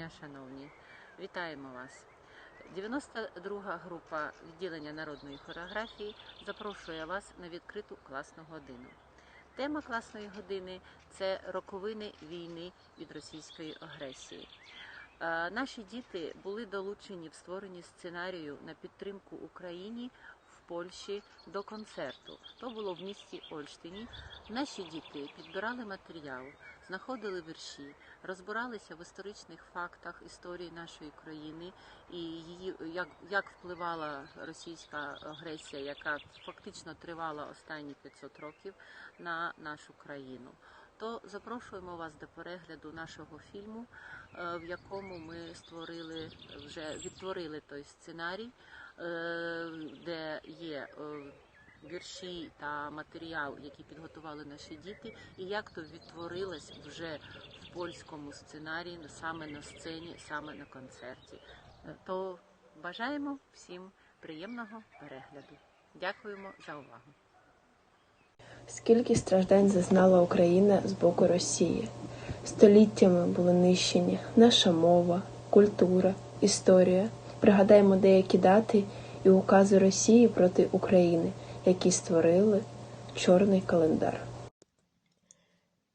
дня, шановні, вітаємо вас. 92-га група відділення народної хореографії запрошує вас на відкриту класну годину. Тема класної години це роковини війни від російської агресії. Е, Наші діти були долучені в створенні сценарію на підтримку Україні Польщі до концерту. То було в місті Ольштині. Наші діти підбирали матеріал, знаходили вірші, розбиралися в історичних фактах історії нашої країни і її як, як впливала російська агресія, яка фактично тривала останні 500 років на нашу країну. То запрошуємо вас до перегляду нашого фільму, е, в якому ми створили вже відтворили той сценарій, де є е, вірші та матеріал, які підготували наші діти, і як то відтворилось вже в польському сценарії, саме на сцені, саме на концерті. Е, То бажаємо всім приємного перегляду. Дякуємо за увагу. Скільки страждань зазнала Україна з боку Росії? Століттями були нищені наша мова, культура, історія. Пригадаємо деякі дати і укази Росії проти України, які створили чорний календар.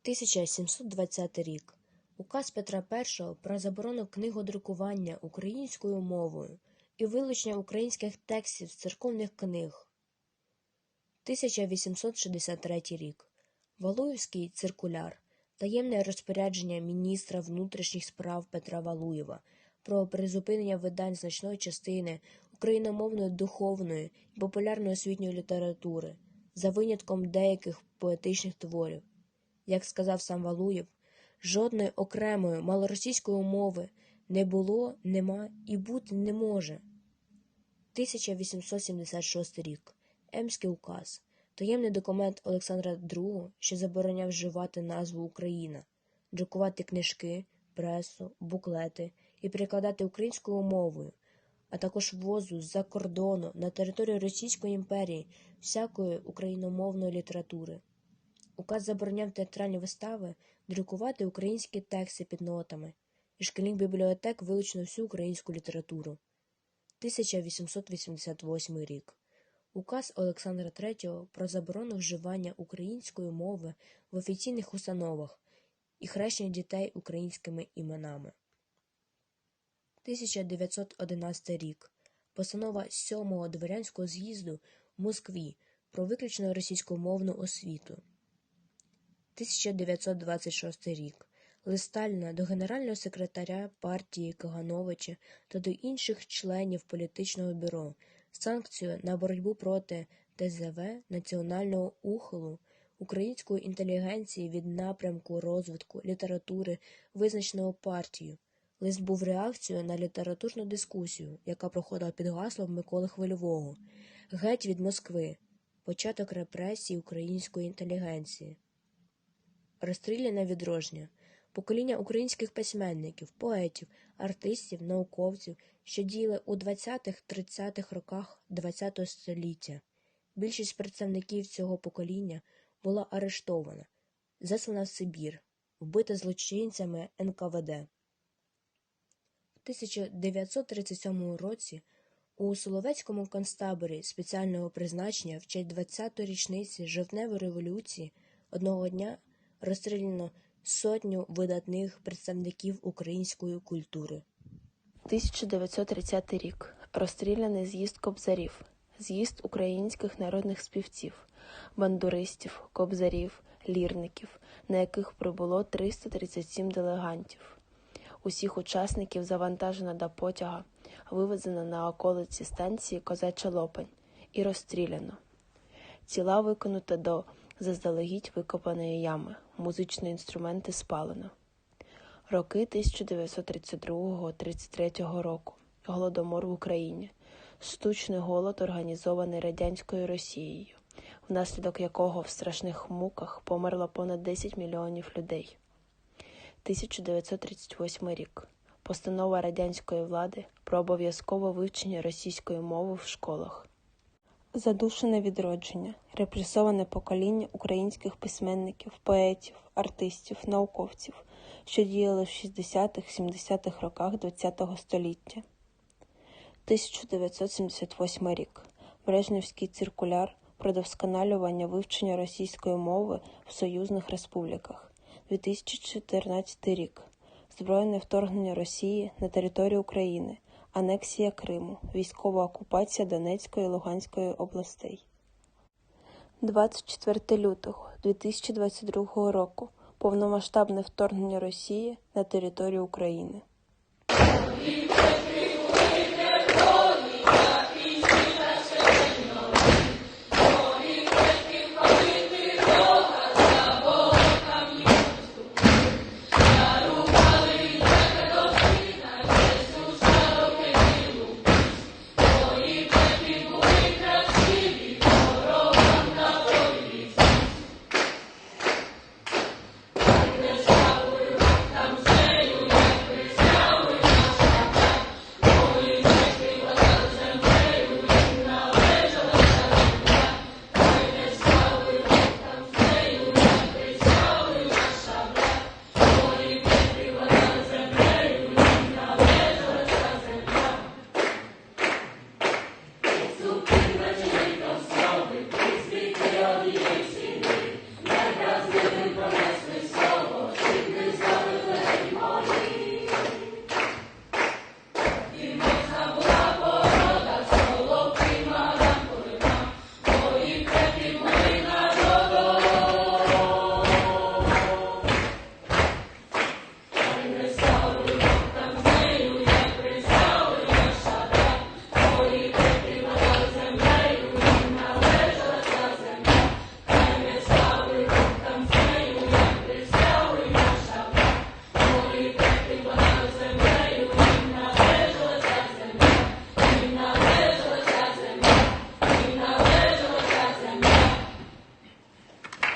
1720 рік. Указ Петра І про заборону книгодрукування українською мовою і вилучення українських текстів з церковних книг. 1863 рік. Валуївський циркуляр. Таємне розпорядження міністра внутрішніх справ Петра Валуєва про призупинення видань значної частини україномовної духовної і популярної освітньої літератури за винятком деяких поетичних творів. Як сказав сам Валуєв, жодної окремої малоросійської мови не було, нема і бути не може. 1876 рік. Емський указ. Таємний документ Олександра II, що забороняв вживати назву Україна, друкувати книжки, пресу, буклети і перекладати українською мовою, а також ввозу з-за кордону на територію Російської імперії всякої україномовної літератури. Указ забороняв театральні вистави друкувати українські тексти під нотами, і шкільних бібліотек вилучено всю українську літературу. 1888 рік. Указ Олександра III про заборону вживання української мови в офіційних установах і хрещення дітей українськими іменами. 1911 рік. Постанова 7-го дворянського з'їзду в Москві про виключно російськомовну освіту. 1926 рік. Лист Сталіна до генерального секретаря партії Кагановича та до інших членів політичного бюро санкцію на боротьбу проти ТЗВ національного ухилу української інтелігенції від напрямку розвитку літератури, визначеного партією. Лист був реакцією на літературну дискусію, яка проходила під гаслом Миколи Хвильового Геть від Москви. Початок репресій української інтелігенції. Розстріляне відродження. Покоління українських письменників, поетів, артистів, науковців, що діяли у 20-30-х роках ХХ століття. Більшість представників цього покоління була арештована, заслана в Сибір, вбита злочинцями НКВД. В 1937 році у Соловецькому концтаборі спеціального призначення в честь 20-ї річниці жовтневої революції одного дня розстріляно сотню видатних представників української культури. 1930 рік. Розстріляний з'їзд кобзарів, з'їзд українських народних співців, бандуристів, кобзарів, лірників, на яких прибуло 337 делегантів. Усіх учасників завантажено до потяга, вивезено на околиці станції Козача Лопань і розстріляно. Тіла виконуто до заздалегідь викопаної ями, музичні інструменти спалено. Роки 1932-33 року. Голодомор в Україні. Штучний голод, організований радянською Росією, внаслідок якого в страшних муках померло понад 10 мільйонів людей. 1938 рік. Постанова радянської влади про обов'язкове вивчення російської мови в школах. Задушене відродження, репресоване покоління українських письменників, поетів, артистів, науковців, що діяли в 60-70-х роках ХХ століття. 1978 рік. Брежневський циркуляр про досконалювання вивчення російської мови в союзних республіках. 2014 рік. Збройне вторгнення Росії на територію України, анексія Криму, військова окупація Донецької і Луганської областей. 24 лютого 2022 року. Повномасштабне вторгнення Росії на територію України.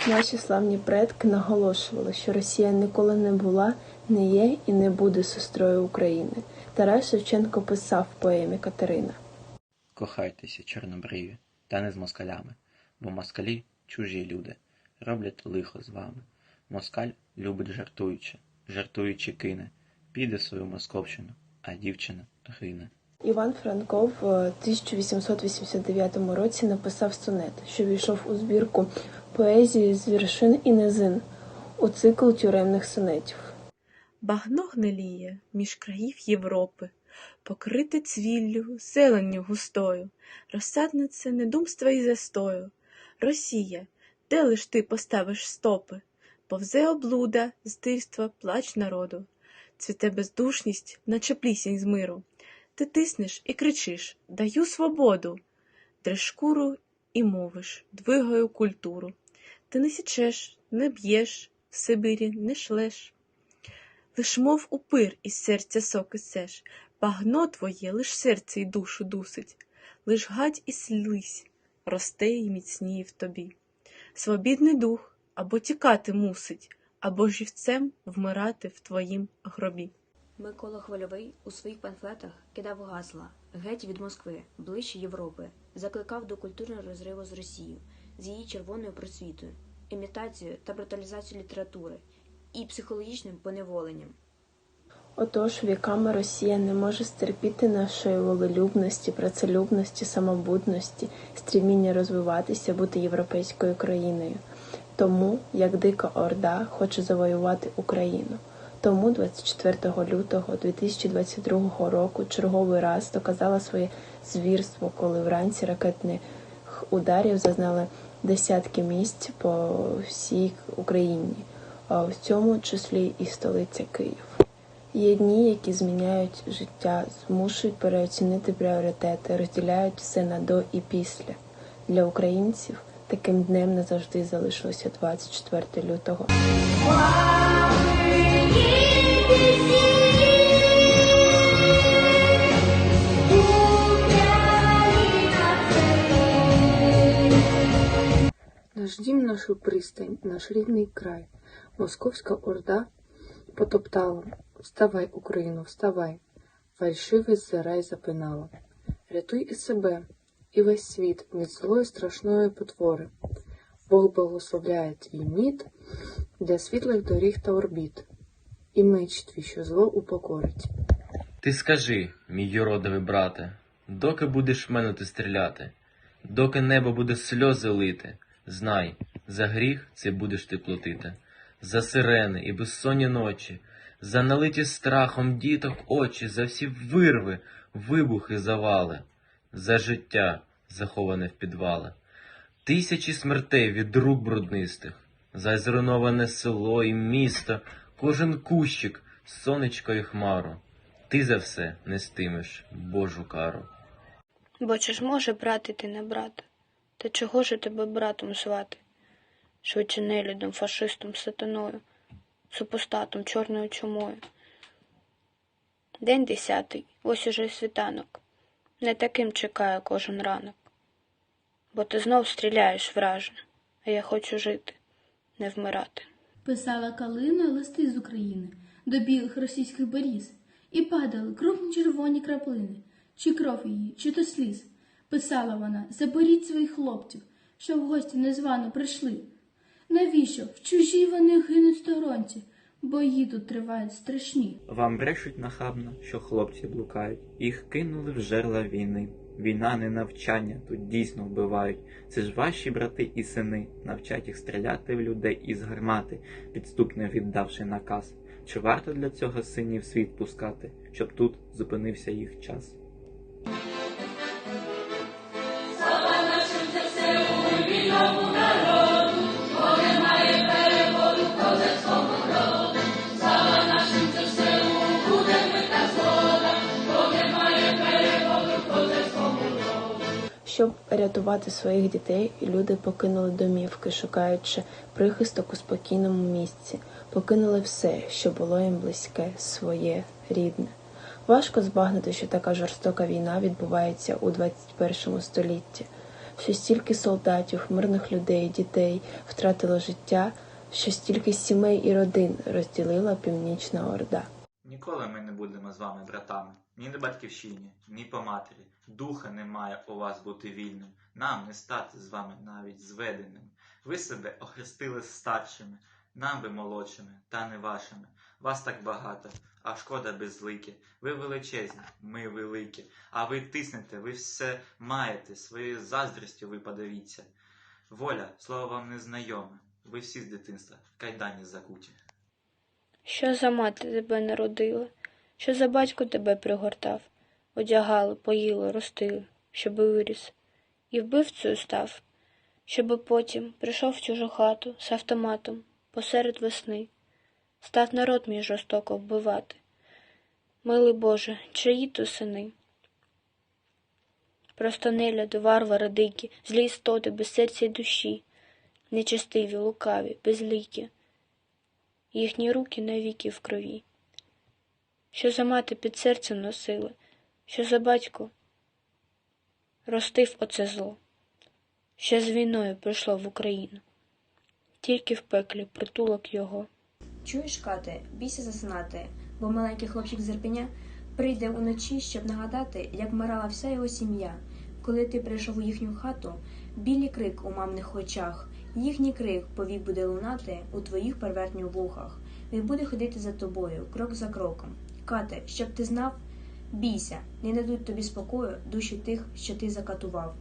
Наші славні предки наголошували, що Росія ніколи не була, не є і не буде сестрою України. Тарас Шевченко писав в поемі Катерина. Кохайтеся, чорнобриві, та не з москалями, бо москалі чужі люди, роблять лихо з вами. Москаль любить жартуючи, жартуючи кине, піде свою московщину, а дівчина гине. Іван Франков в 1889 році написав сонет, що війшов у збірку поезії з віршин і низин у цикл тюремних сонетів. Багно гниліє між країв Європи, покрите цвіллю, зеленню густою, розсаднице недумства і застою. Росія, де лиш ти поставиш стопи? Повзе облуда, здирства, плач народу. Цвіте бездушність, наче плісінь з миру. Ти тиснеш і кричиш Даю свободу. Дреш шкуру і мовиш, двигаю культуру. Ти не січеш, не б'єш, в Сибирі не шлеш. Лиш мов упир із серця соки сеш, багно твоє лиш серце й душу дусить, лиш гадь і слизь росте й міцніє в тобі. Свобідний дух або тікати мусить, або живцем вмирати в твоїм гробі. Микола Хвильовий у своїх памфлетах кидав гасла геть від Москви, ближче Європи, закликав до культурного розриву з Росією, з її червоною просвітою, імітацією та бруталізацією літератури і психологічним поневоленням. Отож, віками Росія не може стерпіти нашої волелюбності, працелюбності, самобутності, стріміння розвиватися, бути європейською країною. Тому, як дика орда хоче завоювати Україну. Тому 24 лютого 2022 року черговий раз доказала своє звірство, коли вранці ракетних ударів зазнали десятки місць по всій Україні, в цьому числі і столиця Київ. Є дні, які зміняють життя, змушують переоцінити пріоритети, розділяють все на до і після. Для українців таким днем назавжди залишилося 24 лютого. Нашу пристань, наш рідний край, московська орда потоптала. Вставай, Україно, вставай, фальшивий зарай запинала. Рятуй і себе, і весь світ від злої страшної потвори. Бог благословляє твій мід для світлих доріг та орбіт. і меч твій, що зло упокорить. Ти скажи, мій юродовий брате, доки будеш в мене ти стріляти, доки небо буде сльози лити, знай, за гріх це будеш ти платити, за сирени і безсонні ночі, за налиті страхом діток очі, за всі вирви, вибухи завали, за життя, заховане в підвалах, тисячі смертей від рук бруднистих, за зруйноване село і місто, кожен кущик, сонечко і хмару. Ти за все нестимеш Божу кару. Бо чи ж може брати ти не брата? Та чого ж тебе братом звати? Швидше нелюдом, фашистом, сатаною, супостатом, чорною чумою. День десятий, ось уже світанок. Не таким чекає кожен ранок. Бо ти знов стріляєш враже, а я хочу жити, не вмирати. Писала калина листи з України до білих російських беріз, і падали крупні червоні краплини, чи кров її, чи то сліз. Писала вона заберіть своїх хлопців, що в гості незвано прийшли. Навіщо? В чужій вони гинуть сторонці, бої тут тривають страшні. Вам брешуть нахабно, що хлопці блукають. Їх кинули в жерла війни. Війна не навчання, тут дійсно вбивають. Це ж ваші брати і сини, навчать їх стріляти в людей із гармати, підступно віддавши наказ. Чи варто для цього синів світ пускати, щоб тут зупинився їх час? Рятувати своїх дітей, люди покинули домівки, шукаючи прихисток у спокійному місці, покинули все, що було їм близьке, своє, рідне. Важко збагнути, що така жорстока війна відбувається у 21 столітті, що стільки солдатів, мирних людей, дітей втратило життя, що стільки сімей і родин розділила Північна Орда. Ніколи ми не будемо з вами братами, ні на батьківщині, ні по матері. Духа немає у вас бути вільним. Нам не стати з вами навіть зведеним. Ви себе охрестили старшими, нам ви молодшими, та не вашими. Вас так багато, а шкода безлике. Ви величезні, ми великі. А ви тиснете, ви все маєте, своєю заздрістю ви подивіться. Воля, слово вам не знайоме. Ви всі з дитинства, в кайдані закуті. Що за мати тебе народила? Що за батько тебе пригортав? Одягали, поїли, ростили, щоби виріс. І вбивцею став, щоби потім прийшов в чужу хату з автоматом посеред весни, став народ мій жорстоко вбивати. Милий Боже, чиї то сини? Просто неляди, варвари дикі, злі істоти, без серця й душі, нечестиві, лукаві, безлікі їхні руки навіки в крові. Що за мати під серцем носили, що за батько ростив оце зло, що з війною прийшло в Україну, тільки в пеклі притулок його. Чуєш, Кате, бійся засинати, бо маленький хлопчик з прийде уночі, щоб нагадати, як вмирала вся його сім'я. Коли ти прийшов у їхню хату, білий крик у мамних очах, їхній крик повік буде лунати у твоїх первертніх вухах. Він буде ходити за тобою, крок за кроком. Кате, щоб ти знав, бійся, не дадуть тобі спокою душі тих, що ти закатував.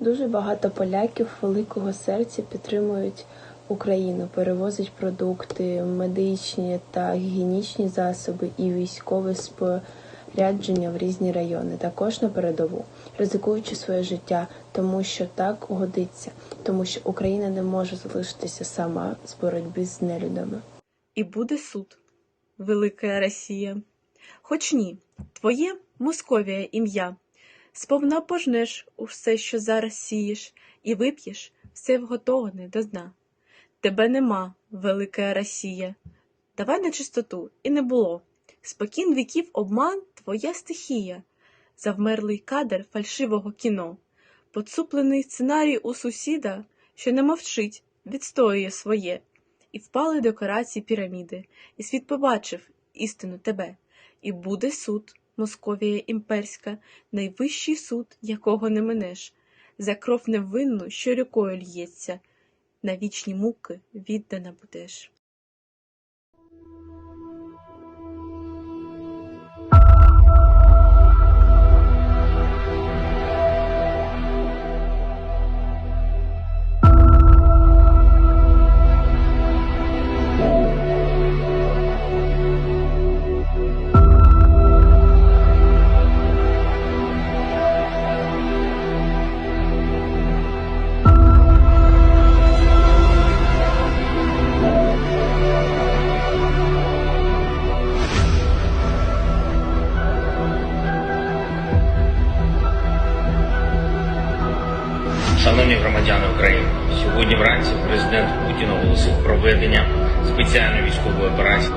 Дуже багато поляків великого серця підтримують Україну, перевозять продукти, медичні та гігієнічні засоби і військове спорядження в різні райони, також на передову, ризикуючи своє життя, тому що так годиться, тому що Україна не може залишитися сама з боротьби з нелюдами. І буде суд, велика Росія. Хоч ні, твоє Московія ім'я. Сповна пожнеш усе, що зараз сієш, і вип'єш все вготоване до дна. Тебе нема, велика Росія. Давай на чистоту, і не було. Спокін віків обман твоя стихія, завмерлий кадр фальшивого кіно, поцуплений сценарій у сусіда, що не мовчить, відстоює своє, і впали декорації піраміди, і світ побачив істину тебе, і буде суд, Московія імперська, найвищий суд, якого не минеш, за кров невинну, що рікою л'ється, на вічні муки віддана будеш. Шановні громадяни України, сьогодні вранці президент Путін оголосив проведення спеціальної військової операції.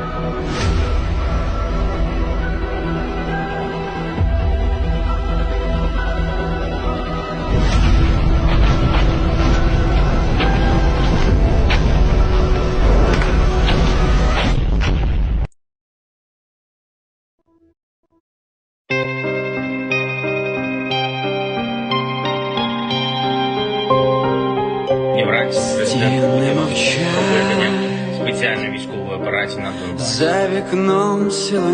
Сьогодні вранці президент Путін оголосив проведення спеціальної військової операції на Донбасі. За вікном сіло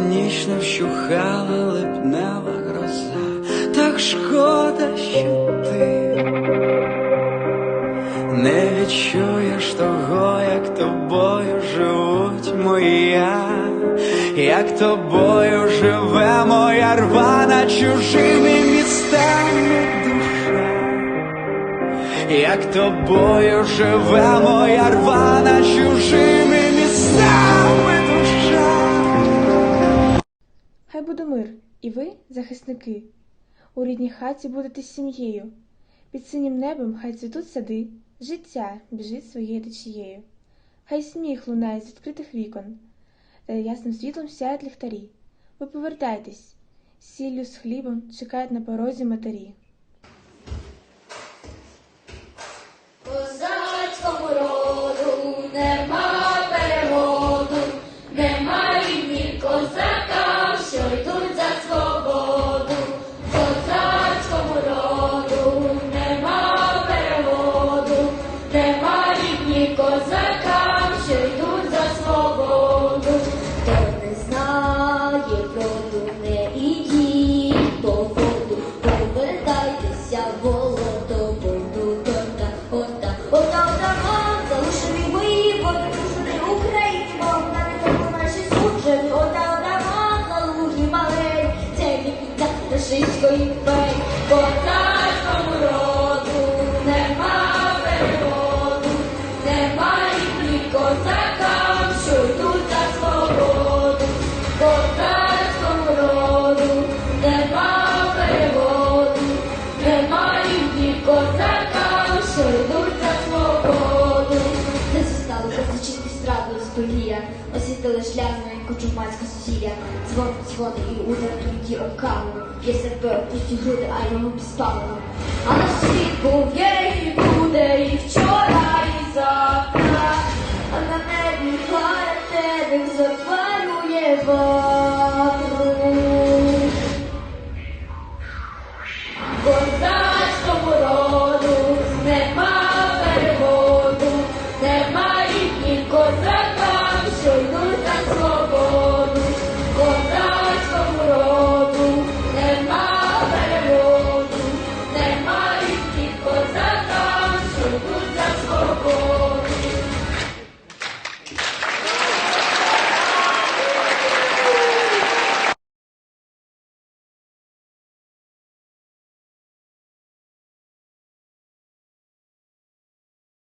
вщухала липнева гроза. Так шкода, що ти не відчуєш того, як тобою живуть моя, як тобою живе моя рвана чужими містами. Як тобою живе моя рвана чужими містами душа. Хай буде мир, і ви, захисники, у рідній хаті будете сім'єю. Під синім небом хай цвітуть сади, життя біжить своєю течією. Хай сміх лунає з відкритих вікон, та ясним світлом сяють ліхтарі. Ви повертайтесь, сіллю з хлібом чекають на порозі матері. Somorolo, Nermal. На кочумацька сусілля, дзвон, дзвони і удар об камеру, є себе пусті груди, а йому підспалено. А на світ був є і буде, і вчора, і завтра, а на небі хмара тебе запалює вогонь.